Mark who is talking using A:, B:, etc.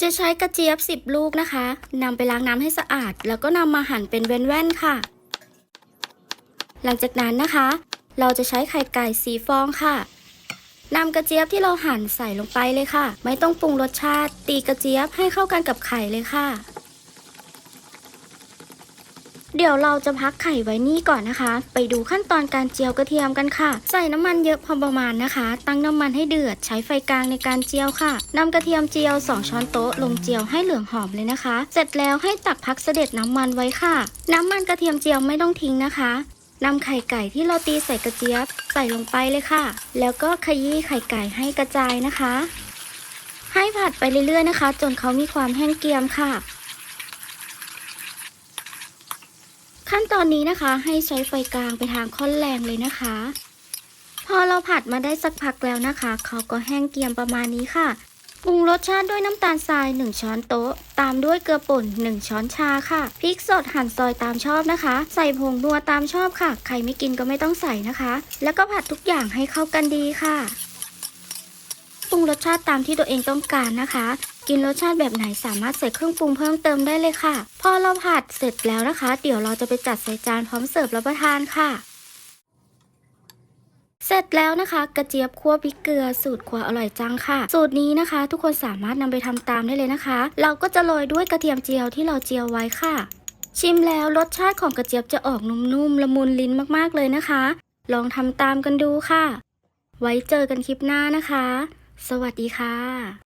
A: จะใช้กระเจี๊ยบ 10 ลูกนะคะนำไปล้างน้ำให้สะอาด แล้วก็นำมาหั่นเป็นแว่นๆค่ะ หลังจากนั้นนะคะ เราจะใช้ไข่ไก่สีฟองค่ะนำกระเจี๊ยบที่เราหั่นใส่ลงไปเลยค่ะ ไม่ต้องปรุงรสชาติ ตีกระเจี๊ยบให้เข้ากันกับไข่เลยค่ะ เดี๋ยวเราจะพักไข่ไว้นี่ก่อนนะคะ ไปดูขั้นตอนการเจียวกระเทียมกันค่ะ ใส่น้ำมันเยอะพอประมาณนะคะ ตั้งน้ำมันให้เดือด ใช้ไฟกลางในการเจียวค่ะนำกระเทียมเจียว 2 ช้อนโต๊ะลงเจียวให้เหลืองหอมเลยนะคะ เสร็จแล้วให้ตักพักเสด็จน้ำมันไว้ค่ะ น้ำมันกระเทียมเจียวไม่ต้องทิ้งนะคะนำไข่ไก่ที่เราตีใส่กระเจี๊ยบ ใส่ลงไปเลยค่ะ แล้วก็ขยี้ไข่ไก่ให้กระจายนะคะ ให้ผัดไปเรื่อยๆนะคะ จนเขามีความแห้งเกรียมค่ะ ขั้นตอนนี้นะคะให้ใช้ไฟกลางไปทางค่อนแรงเลยนะคะ พอเราผัดมาได้สักพักแล้วนะคะ เขาก็แห้งเกรียมประมาณนี้ค่ะปรุงรสชาติด้วยน้ำตาลทราย 1 ช้อนโต๊ะ ตามด้วยเกลือป่น 1 ช้อนชาค่ะ พริกสดหั่นซอยตามชอบนะคะ ใส่ผงนัวตามชอบค่ะ ใครไม่กินก็ไม่ต้องใส่นะคะ แล้วก็ผัดทุกอย่างให้เข้ากันดีค่ะ ปรุงรสชาติตามที่ตัวเองต้องการนะคะ กินรสชาติแบบไหนสามารถใส่เครื่องปรุงเพิ่มเติมได้เลยค่ะ พอเราผัดเสร็จแล้วนะคะ เดี๋ยวเราจะไปจัดใส่จานพร้อมเสิร์ฟรับประทานค่ะเสร็จแล้วนะคะกระเจี๊ยบคั่วพริกเกลือสูตรครัวอร่อยจังค่ะ สูตรนี้นะคะ ทุกคนสามารถนำไปทำตามได้เลยนะคะ เราก็จะโรยด้วยกระเทียมเจียวที่เราเจียวไว้ค่ะ ชิมแล้วรสชาติของกระเจี๊ยบจะออกนุ่มๆละมุนลิ้นมากๆเลยนะคะ ลองทำตามกันดูค่ะ ไว้เจอกันคลิปหน้านะคะ สวัสดีค่ะ